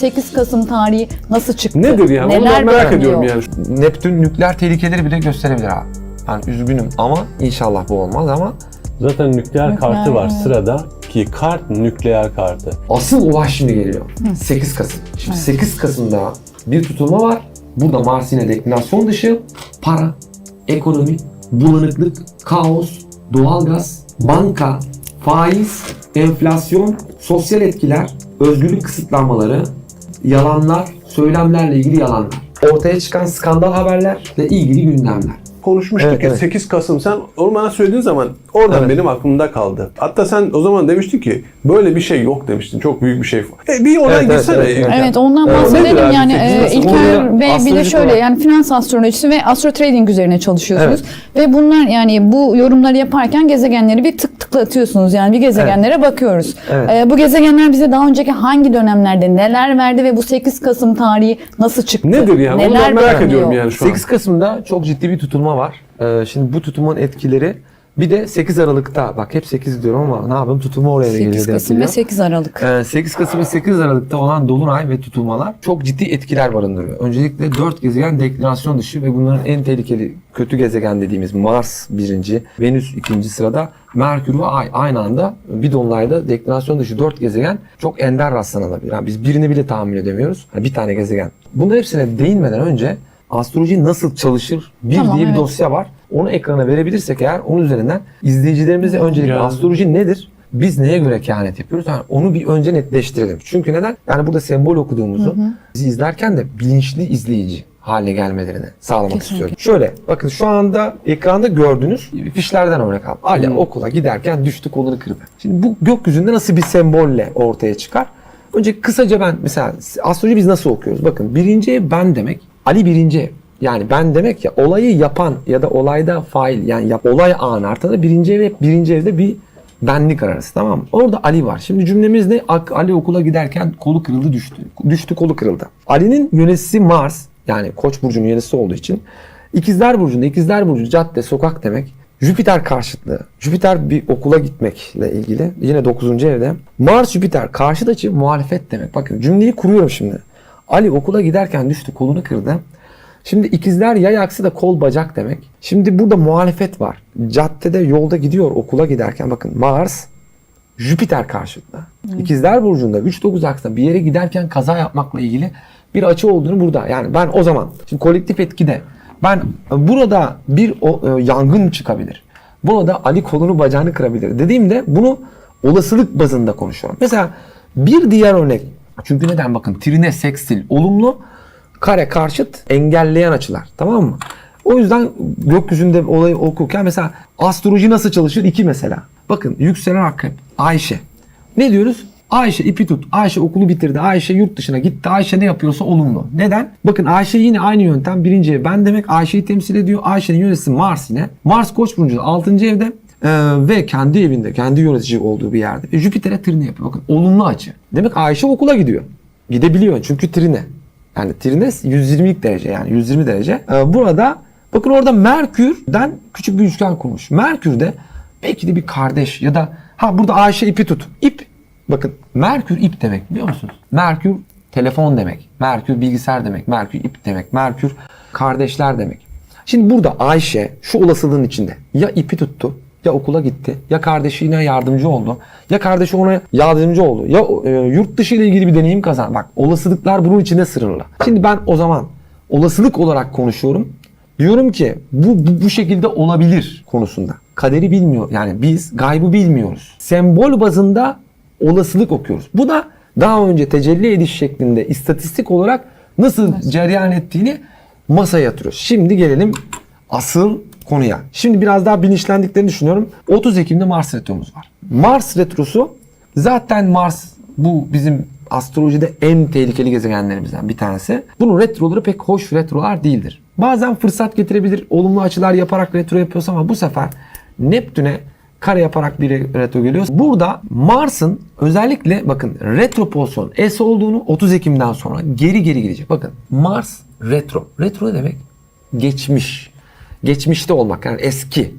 8 Kasım tarihi nasıl çıktı? Nedir yani? Onu ben merak ediyorum yani. Neptün nükleer tehlikeleri bile gösterebilir abi. Yani üzgünüm ama inşallah bu olmaz ama Zaten nükleer, Nükleer, kartı var evet. sırada ki kart nükleer kartı. asıl olay şimdi geliyor. 8 Kasım. Şimdi 8 Kasım'da bir tutulma var. Burada Mars yine deklinasyon dışı. Para, ekonomi, bulanıklık, kaos, doğalgaz, banka, faiz, enflasyon, sosyal etkiler, özgürlük kısıtlanmaları, yalanlar, söylemlerle ilgili yalanlar. Ortaya çıkan skandal haberlerle ilgili gündemler. Konuşmuştuk Evet, ya evet. 8 Kasım sen onu bana söylediğin zaman oradan Evet. benim aklımda kaldı. Hatta sen o zaman demiştin ki böyle bir şey yok demiştin. Çok büyük bir şey. E, bir oradan Evet, evet, gitsene. evet, evet. Evet ondan Ee, bahsedelim abi? yani e, İlker. Bey bir de şöyle olarak. yani finans astrolojisi ve astro trading üzerine çalışıyorsunuz ve bunlar yani bu yorumları yaparken gezegenleri bir tık tıklatıyorsunuz yani bir gezegenlere bakıyoruz. Evet. E, bu gezegenler bize daha önceki hangi dönemlerde neler verdi ve bu 8 Kasım tarihi nasıl çıktı? Nedir yani? Onu Neler merak bekliyor? ediyorum yani şu an. 8 Kasım'da çok ciddi bir tutulma var. Ee, şimdi bu tutulmanın etkileri bir de 8 Aralık'ta bak hep 8 diyorum ama ne yapayım tutulma oraya geliyor. 8 denk Kasım ve geliyor. 8 Aralık. Ee, 8 Kasım ve 8 Aralık'ta olan dolunay ve tutulmalar çok ciddi etkiler barındırıyor. Öncelikle 4 gezegen deklinasyon dışı ve bunların en tehlikeli kötü gezegen dediğimiz Mars birinci, Venüs ikinci sırada, Merkür ve Ay aynı anda bir dolunayda deklinasyon dışı 4 gezegen çok ender rastlanabilir. Yani biz birini bile tahmin edemiyoruz. Yani bir tane gezegen. Bunların hepsine değinmeden önce astroloji nasıl çalışır bir Tamam, diye bir evet. dosya var. Onu ekrana verebilirsek eğer onun üzerinden izleyicilerimize öncelikle Yani- astroloji nedir? Biz neye göre kehanet yapıyoruz? Yani onu bir önce netleştirelim. Çünkü neden? Yani burada sembol okuduğumuzu bizi izlerken de bilinçli izleyici haline gelmelerini sağlamak Kesinlikle. istiyorum. Şöyle bakın şu anda ekranda gördüğünüz fişlerden örnek al. Ali Hmm. okula giderken düştü kolunu kırdı. Şimdi bu gökyüzünde nasıl bir sembolle ortaya çıkar? Önce kısaca ben mesela astroloji biz nasıl okuyoruz? Bakın birinci ev ben demek. Ali birinci. Yani ben demek ya olayı yapan ya da olayda fail yani yap, olay anı artıda birinci ev birinci evde bir benlik arası tamam mı? Orada Ali var. Şimdi cümlemiz ne? Ali okula giderken kolu kırıldı düştü. Düştü kolu kırıldı. Ali'nin yöneticisi Mars yani Koç burcunun yöneticisi olduğu için İkizler burcunda İkizler burcu cadde sokak demek. Jüpiter karşıtlığı. Jüpiter bir okula gitmekle ilgili. Yine 9. evde. Mars Jüpiter karşıt açı muhalefet demek. Bakın cümleyi kuruyorum şimdi. Ali okula giderken düştü kolunu kırdı. Şimdi ikizler yay aksi de kol bacak demek. Şimdi burada muhalefet var. Caddede yolda gidiyor okula giderken bakın Mars Jüpiter karşıtlığı. İkizler burcunda 3-9 aksında bir yere giderken kaza yapmakla ilgili bir açı olduğunu burada. Yani ben o zaman şimdi kolektif etkide ben burada bir o, e, yangın çıkabilir. Burada Ali kolunu bacağını kırabilir. Dediğimde bunu olasılık bazında konuşuyorum. Mesela bir diğer örnek. Çünkü neden bakın trine sekstil olumlu kare karşıt engelleyen açılar. Tamam mı? O yüzden gökyüzünde olayı okurken mesela astroloji nasıl çalışır? iki mesela. Bakın yükselen akrep Ayşe. Ne diyoruz? Ayşe ipi tut. Ayşe okulu bitirdi. Ayşe yurt dışına gitti. Ayşe ne yapıyorsa olumlu. Neden? Bakın Ayşe yine aynı yöntem. Birinci ev ben demek Ayşe'yi temsil ediyor. Ayşe'nin yöneticisi Mars yine. Mars Koç burcu 6. evde. Ee, ve kendi evinde, kendi yönetici olduğu bir yerde. Ve Jüpiter'e trine yapıyor. Bakın olumlu açı. Demek Ayşe okula gidiyor. Gidebiliyor çünkü trine. Yani trine 120'lik derece yani 120 derece. Ee, burada bakın orada Merkür'den küçük bir üçgen kurmuş. Merkür'de belki de bir kardeş ya da ha burada Ayşe ipi tut. İp bakın Merkür ip demek biliyor musunuz? Merkür telefon demek. Merkür bilgisayar demek. Merkür ip demek. Merkür kardeşler demek. Şimdi burada Ayşe şu olasılığın içinde ya ipi tuttu ya okula gitti ya kardeşine yardımcı oldu ya kardeşi ona yardımcı oldu ya e, yurt dışı ile ilgili bir deneyim kazan. Bak olasılıklar bunun içinde sınırlı. Şimdi ben o zaman olasılık olarak konuşuyorum. Diyorum ki bu, bu, bu şekilde olabilir konusunda. Kaderi bilmiyor yani biz gaybı bilmiyoruz. Sembol bazında olasılık okuyoruz. Bu da daha önce tecelli ediş şeklinde istatistik olarak nasıl cereyan ettiğini masaya yatırıyoruz. Şimdi gelelim asıl konuya. Şimdi biraz daha bilinçlendiklerini düşünüyorum. 30 Ekim'de Mars retromuz var. Mars retrosu zaten Mars bu bizim astrolojide en tehlikeli gezegenlerimizden bir tanesi. Bunun retroları pek hoş retrolar değildir. Bazen fırsat getirebilir. Olumlu açılar yaparak retro yapıyoruz ama bu sefer Neptün'e kare yaparak bir retro geliyor. Burada Mars'ın özellikle bakın retro pozisyon S olduğunu 30 Ekim'den sonra geri geri gidecek. Bakın Mars retro. Retro ne demek? Geçmiş. Geçmişte olmak yani eski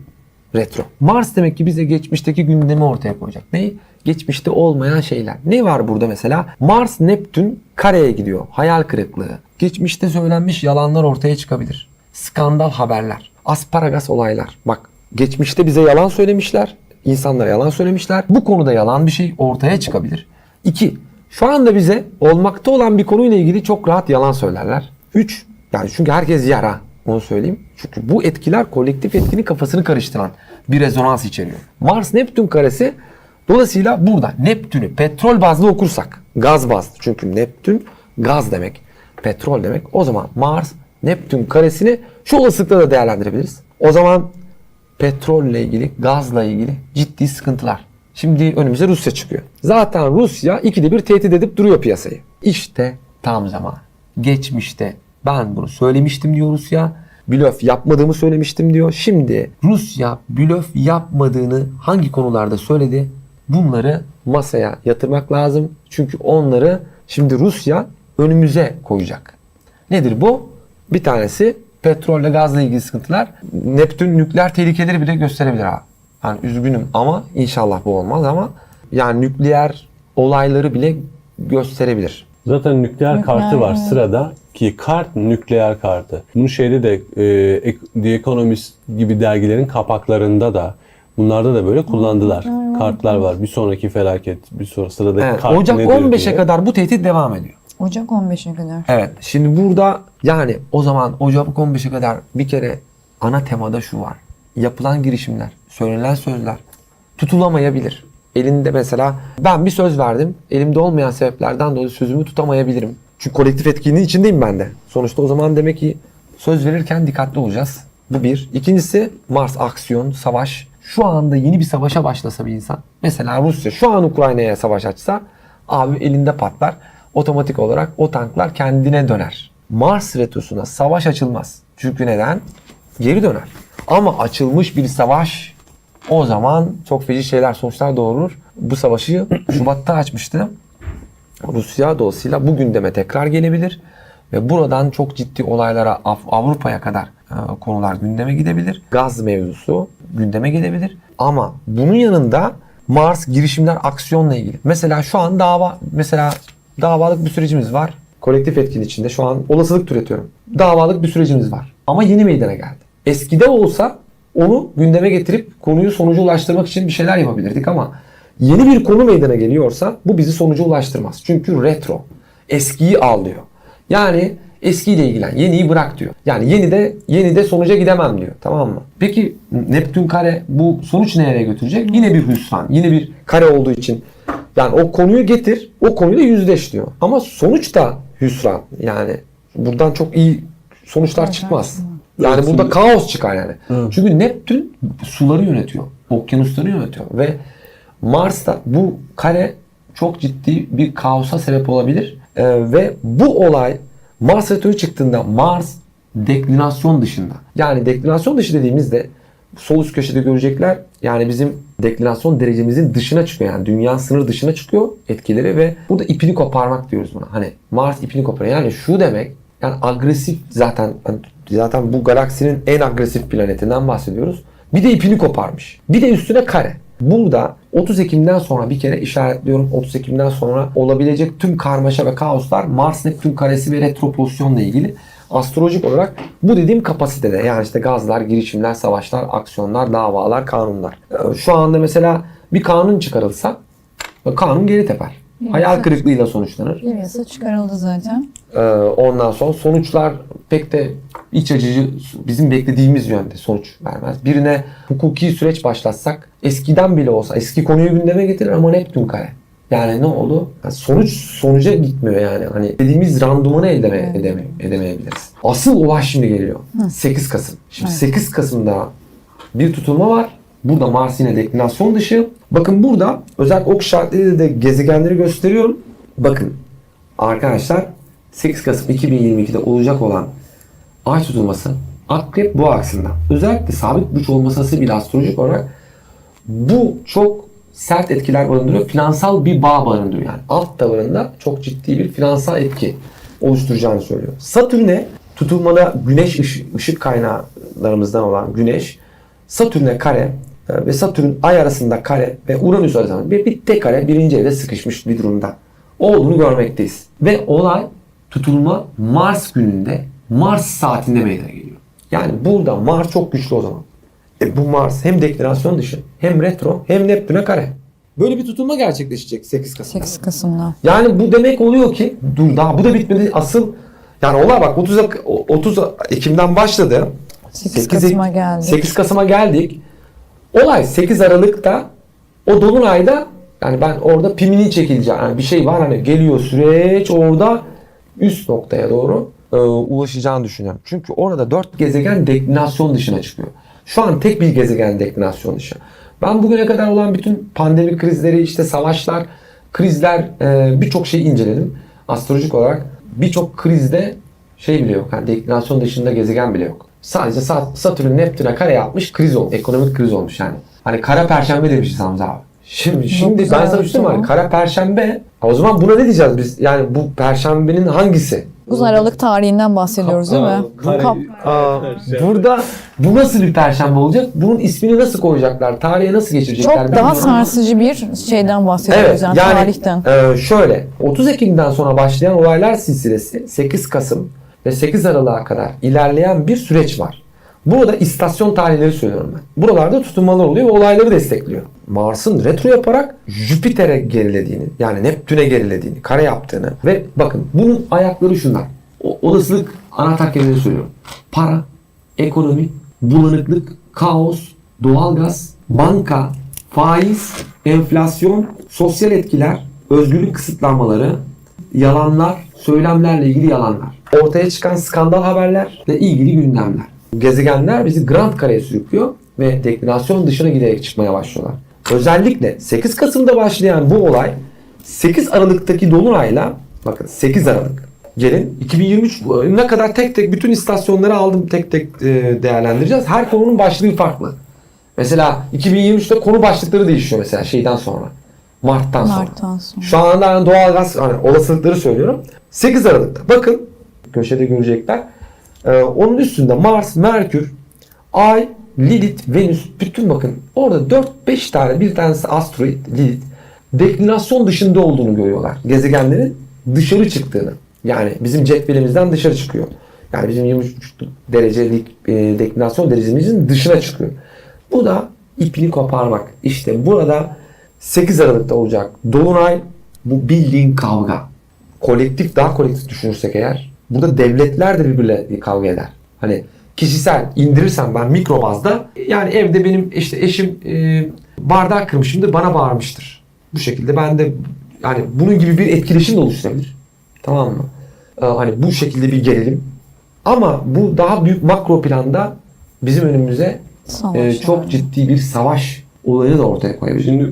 retro. Mars demek ki bize geçmişteki gündemi ortaya koyacak. Neyi? Geçmişte olmayan şeyler. Ne var burada mesela? Mars Neptün kareye gidiyor. Hayal kırıklığı. Geçmişte söylenmiş yalanlar ortaya çıkabilir. Skandal haberler. Asparagas olaylar. Bak geçmişte bize yalan söylemişler. insanlara yalan söylemişler. Bu konuda yalan bir şey ortaya çıkabilir. İki, şu anda bize olmakta olan bir konuyla ilgili çok rahat yalan söylerler. Üç, yani çünkü herkes yara. Onu söyleyeyim. Çünkü bu etkiler kolektif etkinin kafasını karıştıran bir rezonans içeriyor. Mars Neptün karesi dolayısıyla burada Neptün'ü petrol bazlı okursak gaz bazlı çünkü Neptün gaz demek petrol demek o zaman Mars Neptün karesini şu olasılıkla da değerlendirebiliriz. O zaman petrolle ilgili, gazla ilgili ciddi sıkıntılar. Şimdi önümüze Rusya çıkıyor. Zaten Rusya ikide bir tehdit edip duruyor piyasayı. İşte tam zaman. Geçmişte ben bunu söylemiştim diyor Rusya. Blöf yapmadığımı söylemiştim diyor. Şimdi Rusya blöf yapmadığını hangi konularda söyledi? Bunları masaya yatırmak lazım. Çünkü onları şimdi Rusya önümüze koyacak. Nedir bu? Bir tanesi petrolle gazla ilgili sıkıntılar. Neptün nükleer tehlikeleri bile gösterebilir ha. Yani üzgünüm ama inşallah bu olmaz ama yani nükleer olayları bile gösterebilir. Zaten nükleer, Nükleer, kartı var evet. sırada ki kart nükleer kartı. Bunu şeyde de e, The Economist gibi dergilerin kapaklarında da bunlarda da böyle kullandılar. Kartlar var. Bir sonraki felaket, bir sonra sıradaki Evet, kart Ocak nedir 15'e diye. kadar bu tehdit devam ediyor. Ocak 15'e kadar. Evet. Şimdi burada yani o zaman Ocak 15'e kadar bir kere ana temada şu var. Yapılan girişimler, söylenen sözler tutulamayabilir. Elinde mesela ben bir söz verdim. Elimde olmayan sebeplerden dolayı sözümü tutamayabilirim. Çünkü kolektif etkinliğin içindeyim ben de. Sonuçta o zaman demek ki söz verirken dikkatli olacağız. Bu bir. İkincisi Mars aksiyon, savaş. Şu anda yeni bir savaşa başlasa bir insan. Mesela Rusya şu an Ukrayna'ya savaş açsa abi elinde patlar. Otomatik olarak o tanklar kendine döner. Mars retrosuna savaş açılmaz. Çünkü neden? Geri döner. Ama açılmış bir savaş o zaman çok feci şeyler sonuçlar doğurur. Bu savaşı Şubat'ta açmıştı. Rusya dolayısıyla bu gündeme tekrar gelebilir ve buradan çok ciddi olaylara Av- Avrupa'ya kadar e, konular gündeme gidebilir. Gaz mevzusu gündeme gelebilir. Ama bunun yanında Mars girişimler aksiyonla ilgili. Mesela şu an dava mesela davalık bir sürecimiz var. Kolektif etkin içinde şu an olasılık türetiyorum. Davalık bir sürecimiz var. Ama yeni meydana geldi. Eskide olsa onu gündeme getirip konuyu sonuca ulaştırmak için bir şeyler yapabilirdik ama yeni bir konu meydana geliyorsa bu bizi sonuca ulaştırmaz. Çünkü retro. Eskiyi al diyor. Yani eskiyle ilgilen, yeniyi bırak diyor. Yani yeni de yeni de sonuca gidemem diyor. Tamam mı? Peki Neptün kare bu sonuç nereye götürecek? Yine bir hüsran, yine bir kare olduğu için. Yani o konuyu getir, o konuyla yüzleş diyor. Ama sonuç da hüsran. Yani buradan çok iyi sonuçlar çıkmaz. Yani Evet, burada kaos çıkar yani. Çünkü Neptün suları yönetiyor. Okyanusları yönetiyor ve Mars'ta bu kare çok ciddi bir kaosa sebep olabilir. Ee, ve bu olay Mars retroyu çıktığında Mars deklinasyon dışında. Yani deklinasyon dışı dediğimizde sol üst köşede görecekler yani bizim deklinasyon derecemizin dışına çıkıyor. Yani dünya sınır dışına çıkıyor etkileri ve burada ipini koparmak diyoruz buna. Hani Mars ipini koparıyor. Yani şu demek yani agresif zaten hani zaten bu galaksinin en agresif planetinden bahsediyoruz. Bir de ipini koparmış. Bir de üstüne kare. Burada 30 Ekim'den sonra bir kere işaretliyorum 30 Ekim'den sonra olabilecek tüm karmaşa ve kaoslar Mars Neptün karesi ve retro pozisyonla ilgili astrolojik olarak bu dediğim kapasitede yani işte gazlar, girişimler, savaşlar, aksiyonlar, davalar, kanunlar. Ee, Şu anda mesela bir kanun çıkarılsa kanun geri teper. Hayal kırıklığıyla sonuçlanır. Yasa çıkarıldı zaten. Ee, ondan sonra sonuçlar pek de iç açıcı bizim beklediğimiz yönde sonuç vermez. Birine hukuki süreç başlatsak eskiden bile olsa eski konuyu gündeme getirir ama Neptün kare. Yani ne oldu? Yani sonuç sonuca gitmiyor yani. Hani dediğimiz randımanı elde edeme, edemeyebiliriz. Asıl olay şimdi geliyor. 8 Kasım. Şimdi Evet. 8 Kasım'da bir tutulma var. Burada Mars yine deklinasyon dışı. Bakın burada özel ok işaretleriyle de gezegenleri gösteriyorum. Bakın arkadaşlar 8 Kasım 2022'de olacak olan ay tutulması Akrep Boğa aksında. Özellikle sabit burç olması bile astrolojik olarak bu çok sert etkiler barındırıyor. Finansal bir bağ barındırıyor yani. Alt tabanında çok ciddi bir finansal etki oluşturacağını söylüyor. Satürn'e tutulmada güneş ışı- ışık kaynaklarımızdan olan güneş Satürn'e kare ve Satürn ay arasında kare ve Uranüs arasında bir, bir tek kare birinci evde sıkışmış bir durumda olduğunu görmekteyiz. Ve olay tutulma Mars gününde Mars saatinde meydana geliyor. Yani burada Mars çok güçlü o zaman. E bu Mars hem deklinasyon dışı hem retro hem Neptün'e kare. Böyle bir tutulma gerçekleşecek 8 Kasım'da. 8 Kasım'da. Yani bu demek oluyor ki dur daha bu da bitmedi. Asıl yani olay bak 30 Ek- 30 Ekim'den başladı. 8 Kasım'a geldik. 8 Kasım'a geldik. Olay 8 Aralık'ta o dolunayda yani ben orada piminin çekileceği yani bir şey var hani geliyor süreç orada üst noktaya doğru e, ulaşacağını düşünüyorum. Çünkü orada 4 gezegen deklinasyon dışına çıkıyor. Şu an tek bir gezegen deklinasyon dışı. Ben bugüne kadar olan bütün pandemi krizleri, işte savaşlar, krizler e, birçok şeyi inceledim. Astrolojik olarak birçok krizde şey bile yok. Yani deklinasyon dışında gezegen bile yok. Sadece Sa- Satürn Neptün'e kare yapmış kriz olmuş. Ekonomik kriz olmuş yani. Hani kara perşembe demişiz Hamza abi. Şimdi, şimdi ben sana bir şey oldu. Kara perşembe. O zaman buna ne diyeceğiz biz? Yani bu perşembenin hangisi? 9 Aralık tarihinden bahsediyoruz değil mi? Kare- Kap- Aa, burada bu nasıl bir perşembe olacak? Bunun ismini nasıl koyacaklar? Tarihe nasıl geçirecekler? Çok daha bilmiyorum. sarsıcı bir şeyden bahsediyoruz Evet yani, yani tarihten. e, şöyle 30 Ekim'den sonra başlayan olaylar silsilesi 8 Kasım ve 8 Aralık'a kadar ilerleyen bir süreç var. Burada istasyon tarihleri söylüyorum ben. Buralarda tutunmalar oluyor ve olayları destekliyor. Mars'ın retro yaparak Jüpiter'e gerilediğini yani Neptün'e gerilediğini, kare yaptığını ve bakın bunun ayakları şunlar. O, olasılık anahtar kelimeleri söylüyorum. Para, ekonomi, bulanıklık, kaos, doğalgaz, banka, faiz, enflasyon, sosyal etkiler, özgürlük kısıtlanmaları, yalanlar, söylemlerle ilgili yalanlar. Ortaya çıkan skandal haberler ve ilgili gündemler. Gezegenler bizi Grand Kare'ye sürüklüyor ve deklinasyon dışına giderek çıkmaya başlıyorlar. Özellikle 8 Kasım'da başlayan bu olay 8 Aralık'taki dolunayla bakın 8 Aralık gelin 2023 ne kadar tek tek bütün istasyonları aldım tek tek e, değerlendireceğiz. Her konunun başlığı farklı. Mesela 2023'te konu başlıkları değişiyor mesela şeyden sonra. Mart'tan sonra. Mart'tan sonra. Şu anda hani doğalgaz hani olasılıkları söylüyorum. 8 Aralık'ta bakın köşede görecekler. Ee, onun üstünde Mars, Merkür, Ay, Lilith, Venüs bütün bakın orada 4-5 tane bir tanesi asteroid Lilith deklinasyon dışında olduğunu görüyorlar. Gezegenlerin dışarı çıktığını. Yani bizim cetvelimizden dışarı çıkıyor. Yani bizim 23,5 derecelik e, deklinasyon derecemizin dışına çıkıyor. Bu da ipini koparmak. İşte burada 8 Aralık'ta olacak Dolunay bu bildiğin kavga. Kolektif daha kolektif düşünürsek eğer burada devletler de birbirle kavga eder. Hani kişisel indirirsem ben mikro bazda yani evde benim işte eşim e, bardak kırmışımdır bana bağırmıştır. Bu şekilde ben de yani bunun gibi bir etkileşim de oluşturabilir. Tamam mı? Ee, hani bu şekilde bir gerilim. Ama bu daha büyük makro planda bizim önümüze e, çok ciddi bir savaş olayını da ortaya koyabilir. Şimdi